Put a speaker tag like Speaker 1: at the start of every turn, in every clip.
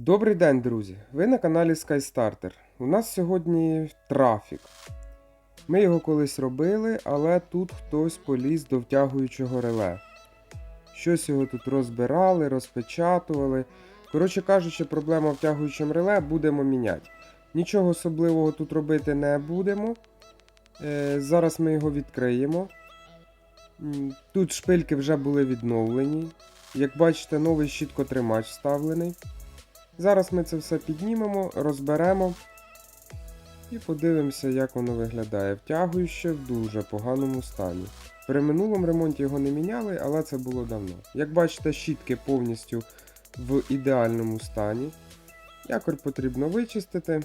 Speaker 1: Добрий день, друзі! Ви на каналі SkyStarter. У нас сьогодні трафік. Ми його колись робили, але тут хтось поліз до втягуючого реле. Щось його тут розбирали, розпечатували. Коротше кажучи, проблема втягуючим реле будемо міняти. Нічого особливого тут робити не будемо. Е, зараз ми його відкриємо. Тут шпильки вже були відновлені. Як бачите, новий щіткотримач вставлений. Зараз ми це все піднімемо, розберемо і подивимося, як воно виглядає. Втягующе в дуже поганому стані. При минулому ремонті його не міняли, але це було давно. Як бачите, щітки повністю в ідеальному стані. Якорь потрібно вичистити.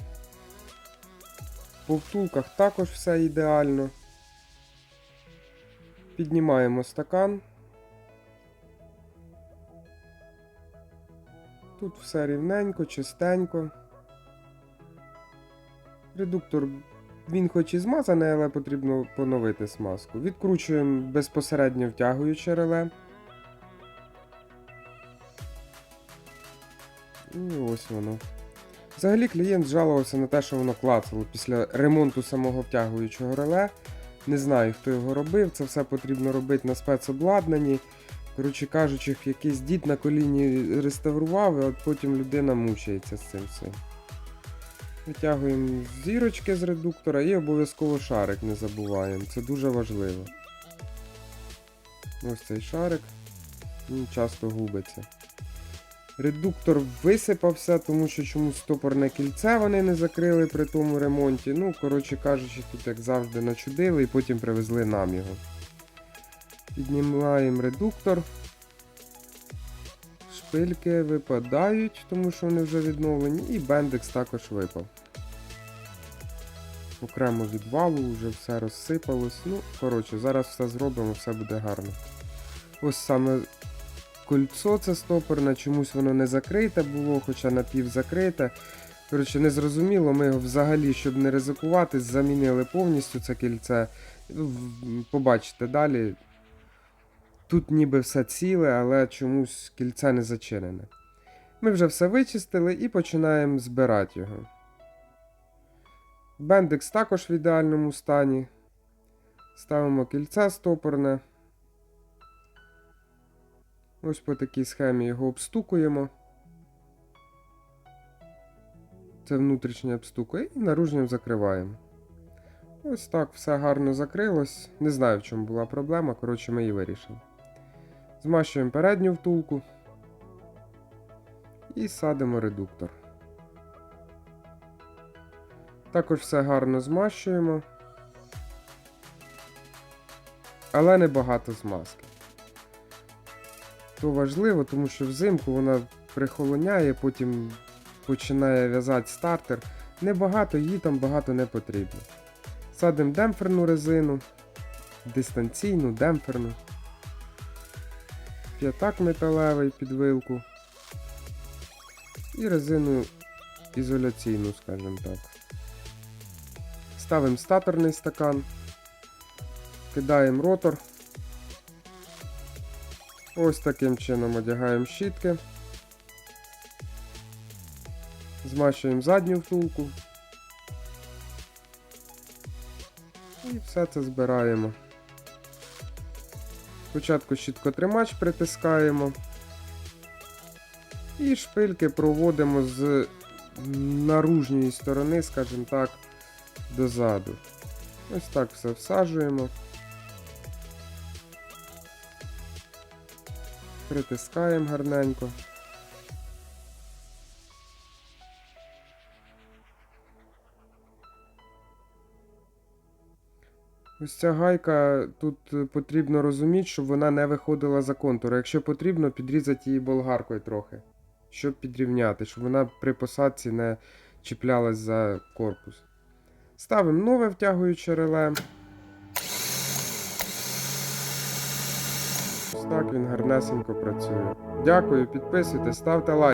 Speaker 1: По втулках також все ідеально. Піднімаємо стакан. Тут все рівненько, чистенько. Редуктор, він хоч і змазаний, але потрібно поновити смазку. Відкручуємо безпосередньо втягуюче реле. І ось воно. Взагалі клієнт жалувався на те, що воно клацало після ремонту самого втягуючого реле. Не знаю, хто його робив, це все потрібно робити на спецобладнанні. Коротше кажучи, якийсь дід на коліні реставрував, а от потім людина мучається з цим всім. Витягуємо зірочки з редуктора і обов'язково шарик не забуваємо. Це дуже важливо. Ось цей шарик. Він часто губиться. Редуктор висипався, тому що чомусь стопорне кільце вони не закрили при тому ремонті. Ну, коротше кажучи, тут як завжди начудили і потім привезли нам його. Піднімаємо редуктор. Шпильки випадають, тому що вони вже відновлені, і бендекс також випав. Окремо від валу вже все розсипалось. Ну, коротше, зараз все зробимо, все буде гарно. Ось саме кольцо це стопорне, чомусь воно не закрите було, хоча напівзакрите. Коротше, не зрозуміло, ми його взагалі, щоб не ризикувати, замінили повністю це кільце. Побачите далі. Тут ніби все ціле, але чомусь кільце не зачинене. Ми вже все вичистили і починаємо збирати його. Бендекс також в ідеальному стані. Ставимо кільце стопорне. Ось по такій схемі його обстукуємо. Це внутрішнє обстукує і наружнім закриваємо. Ось так все гарно закрилось. Не знаю, в чому була проблема, коротше, ми її вирішили. Змащуємо передню втулку і садимо редуктор. Також все гарно змащуємо, але не багато змазки. То важливо, тому що взимку вона прихолоняє, потім починає в'язати стартер. Небагато, її там багато не потрібно. Садимо демпферну резину, дистанційну, демпферну п'ятак металевий під вилку і резину ізоляційну, скажімо так. Ставимо статорний стакан, кидаємо ротор. Ось таким чином одягаємо щітки. Змащуємо задню втулку. І все це збираємо. Спочатку щіткотримач притискаємо. І шпильки проводимо з наружньої сторони, скажімо так, дозаду. Ось так все всаджуємо. Притискаємо гарненько. Ось ця гайка тут е, потрібно розуміти, щоб вона не виходила за контур. Якщо потрібно, підрізати її болгаркою трохи, щоб підрівняти, щоб вона при посадці не чіплялась за корпус. Ставимо нове втягуюче реле. Ось так він гарнесенько працює. Дякую, підписуйтесь, ставте лайк.